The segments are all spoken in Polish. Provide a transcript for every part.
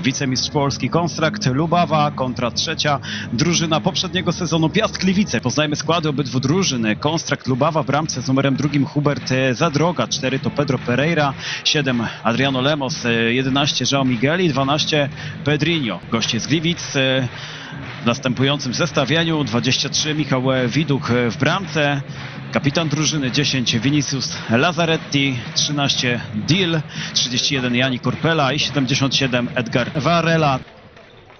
Wicemistrz Polski Konstrakt Lubawa kontra trzecia drużyna poprzedniego sezonu Piast Gliwice. Poznajmy składy obydwu drużyn. Konstrakt Lubawa w bramce z numerem drugim Hubert Zadroga, 4 to Pedro Pereira, 7 Adriano Lemos, e, 11 João Miguel i 12 Pedrinho. Goście z Gliwic w następującym zestawieniu 23 Michał Widuch w bramce, kapitan drużyny 10 Vinicius Lazaretti, 13 Dil, 31 Jani Korpela i 77 Edgar Varela.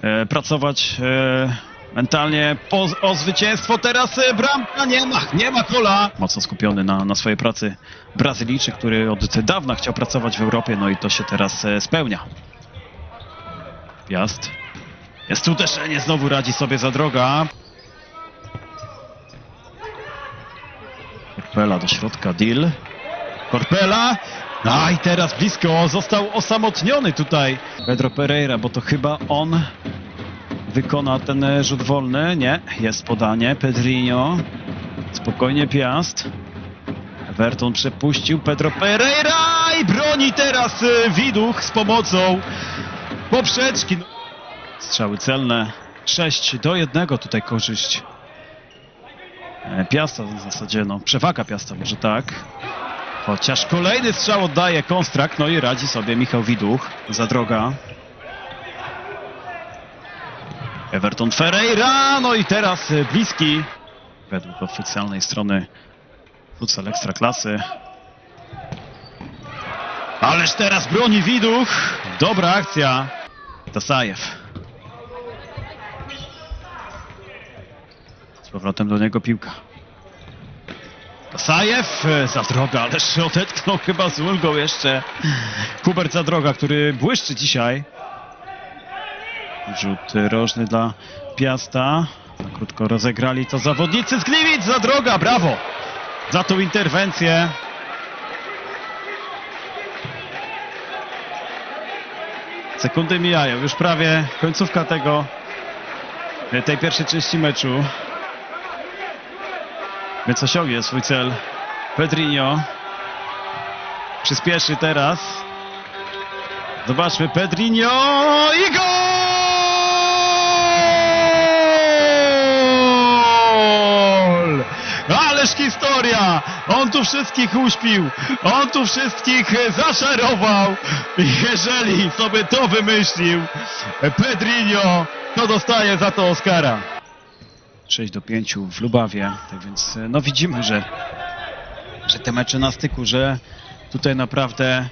E, pracować e, mentalnie po, o zwycięstwo. Teraz e, bramka nie ma, nie ma kola. Mocno skupiony na, na swojej pracy Brazylijczyk, który od dawna chciał pracować w Europie, no i to się teraz e, spełnia. Piast. Jest uderzenie, znowu radzi sobie za droga. Korpela do środka, Dil. Korpela! A i teraz blisko, został osamotniony tutaj Pedro Pereira, bo to chyba on wykona ten e, rzut wolny. Nie, jest podanie, Pedrinho. Spokojnie Piast. Everton przepuścił Pedro Pereira i broni teraz e, Widuch z pomocą poprzeczki. Strzały celne. 6 do 1 tutaj korzyść. E, Piasta w zasadzie, no przewaga Piasta może tak. Chociaż kolejny strzał oddaje Konstrakt, no i radzi sobie Michał Widuch za droga. Everton Ferreira, no i teraz e, bliski według oficjalnej strony futsal Ekstraklasy. Ależ teraz broni Widuch. Dobra akcja. Tasajew. Z powrotem do niego piłka. Tasajew e, za droga, ależ odetchnął chyba z ulgą jeszcze. Hubert za droga, który błyszczy dzisiaj. Rzut rożny dla Piasta. Za krótko rozegrali to zawodnicy z Gliwic. Za droga, brawo! Za tą interwencję. Sekundy mijają, już prawie końcówka tego, tej pierwszej części meczu. Więc osiągnie swój cel. Pedrinho przyspieszy teraz. Zobaczmy, Pedrinho i gol! Ależ historia! On tu wszystkich uśpił, on tu wszystkich zaszarował. Jeżeli sobie to wymyślił, Pedrinho, to dostaje za to Oscara. 6 do 5 w Lubawie. Tak więc e, no widzimy, że, że te mecze na styku, że tutaj naprawdę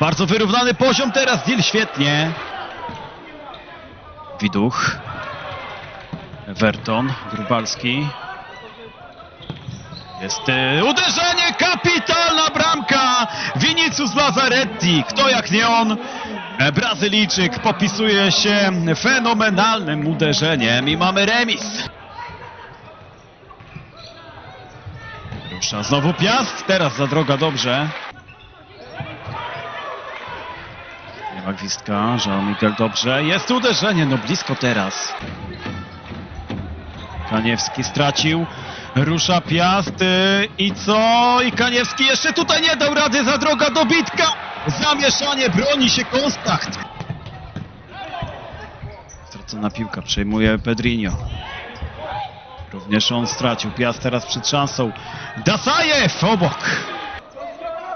bardzo wyrównany poziom teraz. Dil świetnie. Widuch. Werton, Grubalski. Jest e, uderzenie, kapitalna bramka! Vinicius Lazaretti, kto jak nie on? E, Brazylijczyk popisuje się fenomenalnym uderzeniem i mamy remis. Znowu Piast, teraz za droga dobrze. Nie ma gwizdka, Jean Miguel dobrze. Jest uderzenie, no blisko teraz. Kaniewski stracił. Rusza Piast y, i co? I Kaniewski jeszcze tutaj nie dał rady, za droga dobitka. Zamieszanie, broni się Konstakt. Stracona piłka, przejmuje Pedrinho. Również on stracił. Piast teraz przed szansą. Dasajew obok.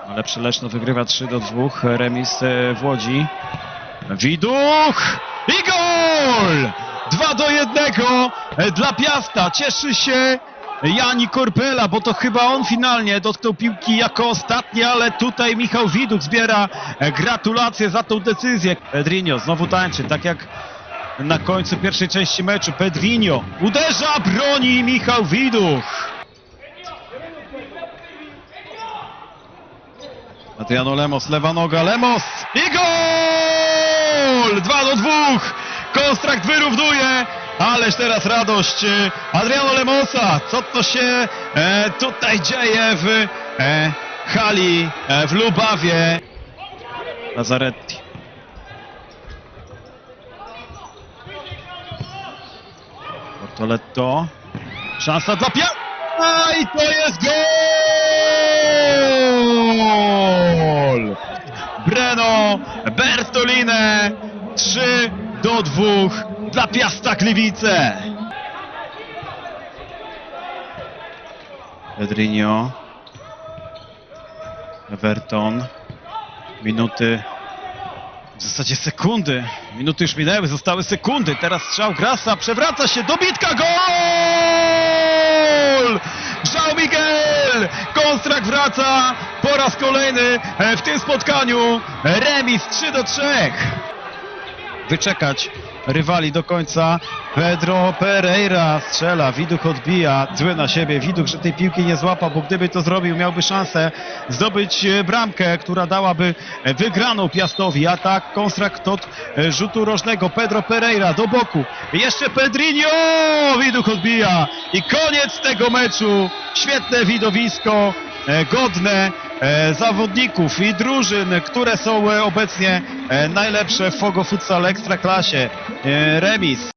Ale Przeleszno wygrywa 3 do 2. Remis e, w Łodzi. Widuch i gol! 2 do 1 dla Piasta. Cieszy się Jani Korpela, bo to chyba on finalnie dotknął piłki jako ostatni, ale tutaj Michał Widuch zbiera e, gratulacje za tą decyzję. Pedrinho znowu tańczy, tak jak na końcu pierwszej części meczu. Pedrinho uderza, broni Michał Widuch. Adriano Lemos, lewa noga, Lemos i gol! 2 do 2! Konstrakt wyrównuje, ależ teraz radość e, Adriano Lemosa. Co to się e, tutaj dzieje w e, hali e, w Lubawie? Lazaretti. Portoletto. Szansa dla Pia... I to jest gol! Breno Bertoline 3 do 2 dla Piasta Gliwice. Pedrinho. Everton. Minuty. W zasadzie sekundy. Minuty już minęły, zostały sekundy. Teraz strzał Grasa, przewraca się, dobitka, gol! João Miguel! Konstrak wraca po raz kolejny e, w tym spotkaniu. Remis 3 do 3. Wyczekać rywali do końca. Pedro Pereira strzela, Widuk odbija, zły na siebie. Widuk, że tej piłki nie złapał, bo gdyby to zrobił, miałby szansę zdobyć e, bramkę, która dałaby e, wygraną Piastowi. Atak, konstrakt od e, rzutu rożnego. Pedro Pereira do boku. Jeszcze Pedrinho! Widuk odbija. I koniec tego meczu. Świetne widowisko, godne zawodników i drużyn, które są e, obecnie e, najlepsze w Fogo Futsal Ekstraklasie. E, Remis